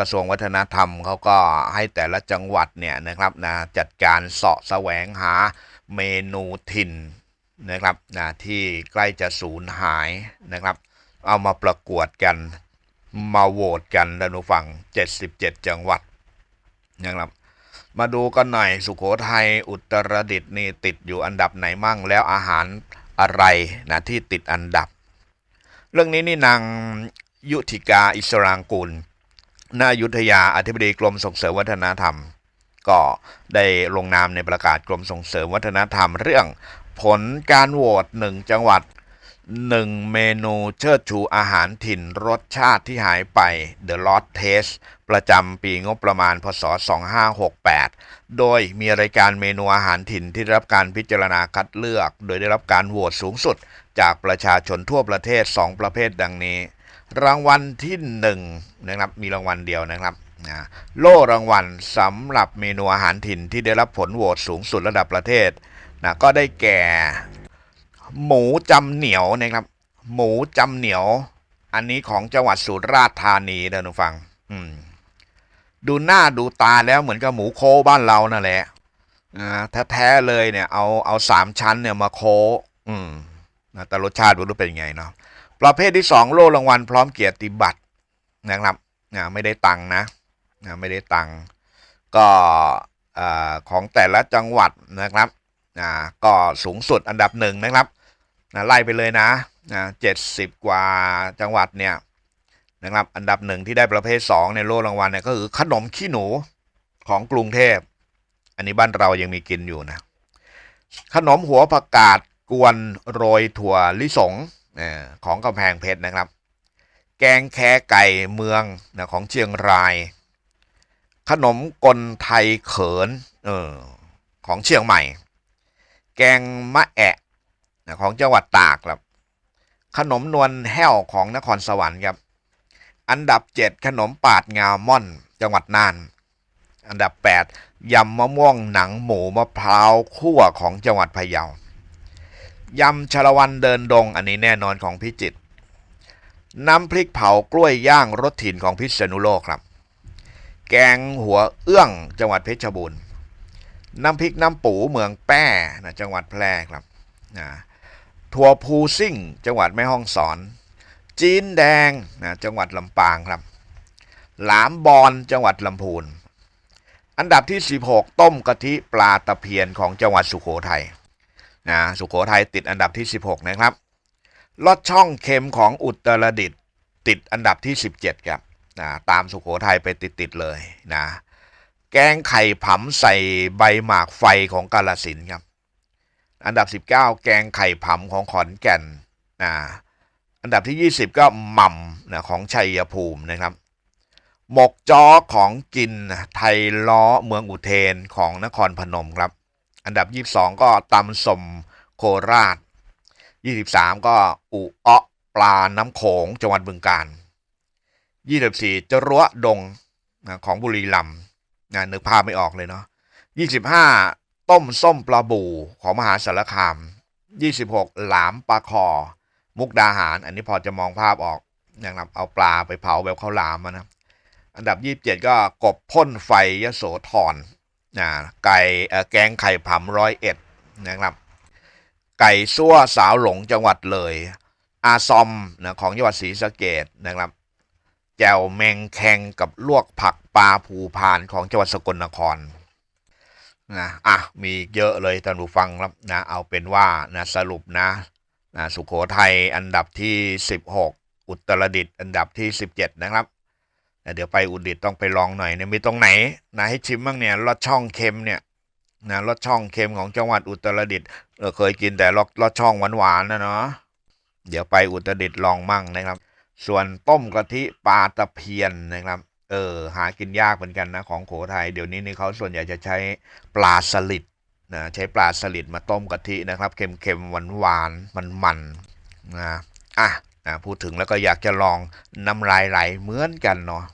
กระทรวงวัฒนธรรมเขาก็ให้แต่ละจังหวัดเนี่ยนะครับนะจัดการเสาะแสวงหาเมนูถิ่นนะครับนะที่ใกล้จะสูญหายนะครับ เอามาประกวดกันมาโหวตกันท่านผู้ฟัง 77 จังหวัดนะครับมาดูกันหน่อยสุโขทัยอุตรดิตถ์นี่ติดอยู่อันดับไหนมั่งแล้วอาหารอะไรนะที่ติดอันดับ เรื่องนี้นี่นางยุธิกาอิสรางกูล นายุทธยาอธิบดีกรมส่งเสริมวัฒนธรรม ก็ได้ลงนามในประกาศกรมส่งเสริมวัฒนธรรมเรื่อง ผลการโหวตหนึ่งจังหวัดหนึ่งเมนูเชิดชูอาหารถิ่นรสชาติที่หายไป The Lost Taste ประจำปีงบประมาณพศ 2568 โดยมีรายการเมนูอาหารถิ่นที่ได้รับการพิจารณาคัดเลือก โดยได้รับการโหวตสูงสุด จากประชาชนทั่วประเทศ 2 ประเภทดังนี้ รางวัลที่1นนะครับมีรางวัลเดียวนะครับนะโล่รางวัลสำหรับเมนูอาหารถิ่นที่ได้รับผลโหวตสูงสุดระดับประเทศนะก็ได้แก่ หมูจำเหนียวนะครับ หมูจำเหนียว อันนี้ของจังหวัดสุราษฎร์ธานีนะทุกฟัง อืมดูหน้าดูตาแล้วเหมือนกับหมูโคบ้านเรานั่นแหละอ่าแท้ๆเลยเนี่ย เอาเอาสามชั้นเนี่ยมาโคอืมนะแต่รสชาติไม่รู้เป็นยังไงเนาะ ประเภทที่สองโล่รางวัลพร้อมเกียรติบัตรนะครับอ่าไม่ได้ตังค์นะไม่ได้ตังค์ก็ของแต่ละจังหวัดนะครับอ่าก็สูงสุดอันดับหนึ่งนะครับนะไล่ไปเลยนะนะเจ็ดสิบกว่าจังหวัดเนี่ยนะครับอันดับหนึ่งที่ได้ประเภท2ในโล่รางวัลเนี่ยก็คือขนมขี้หนูของกรุงเทพ อันนี้บ้านเรายังมีกินอยู่นะ ขนมหัวผักกาดกวนโรยถั่วลิสง ของกำแพงเพชรนะครับ แกงแคไก่เมืองนะของเชียงราย ขนมกลไทยเขินเออของเชียงใหม่ แกงมะแอะนะของจังหวัดตากครับ ขนมนวลแห้วของนครสวรรค์ครับ อันดับ 7 ขนมปาดงาม่อนจังหวัดน่าน อันดับ 8ยำมะม่วงหนังหมูมะพร้าวคั่วของจังหวัดพะเยา ยำชาละวันเดินดงอันนี้แน่นอนของพิจิตรน้ำพริกเผากล้วยย่างรสถิ่นของพิษณุโลกครับ แกงหัวเอื้องจังหวัดเพชรบูรณ์น้ำพริกน้ำปูเมืองแป้นะจังหวัดแพร่ครับนะถั่วพูซิ่ง จังหวัดแม่ฮ่องสอน จีนแดงนะจังหวัดลำปางครับ หลามบอนจังหวัดลำพูน อันดับที่ 16 ต้มกะทิปลาตะเพียนของจังหวัดสุโขทัย นะสุโขทัยติดอันดับที่ 16 นะครับลอดช่องเค็มของอุตรดิตติดอันดับที่ 17 ครับนะตามสุโขทัยไปติด ๆ เลยนะแกงไข่ผำใส่ใบหมากไฟของกาลสินครับ อันดับ 19 แกงไข่ผำของขอนแก่นนะอันดับที่ 20 ก็หม่ำนะของชัยภูมินะครับ หมกจ้อของกินไทยล้อเมืองอุเทนของนครพนมครับ อันดับ 22 ก็ตำสมโคราช 23 ก็อุเอะปลาน้ำโขงจังหวัดบึงกาฬ24จรัวดงของบุรีรัมย์นึกภาพไม่ออกเลยเนาะ25 ต้มส้มปลาบูของมหาสารคาม 26 หลามปลาคอ มุกดาหาร อันนี้พอจะมองภาพออกนะครับเอาปลาไปเผาแบบข้าวหลามอะนะ อันดับ 27 ก็กบพ่นไฟยโสธร นะไก่แกงไข่ผำร้อยเอ็ดนะครับ ไก่ซั่วสาวหลงจังหวัดเลย อาซอมนะของจังหวัดศรีสะเกดนะครับแจ่วแมงแคงกับลวกผักปลาภูพานของจังหวัดสกลนครนะอะมีเยอะเลยท่านผู้ฟังครับนะเอาเป็นว่านะสรุปนะนะสุขโขทัยอันดับที่ 16 อุตรดิตถ์อันดับที่ 17 นะครับ เดี๋ยวไปอุตรดิตต้องไปลองหน่อยเนี่ยมีตรงไหนนะให้ชิมบ้างเนี่ยลอดช่องเค็มเนี่ยนะลอดช่องเค็มของจังหวัดอุตรดิตถ์เออเคยกินแต่ลอดลอดช่องหวานๆนะเนาะเดี๋ยวไปอุตรดิตถ์ลองมั่งนะครับ ส่วนต้มกะทิปลาตะเพียนนะครับ เออหากินยากเหมือนกันนะของโขทัยเดี๋ยวนี้นี่เขาส่วนใหญ่จะใช้ปลาสลิดนะใช้ปลาสลิดมาต้มกะทินะครับเค็มๆหวานๆมันๆนะอะ พูดถึงแล้วก็อยากจะลองน้ำลายไหลเหมือนกันเนาะ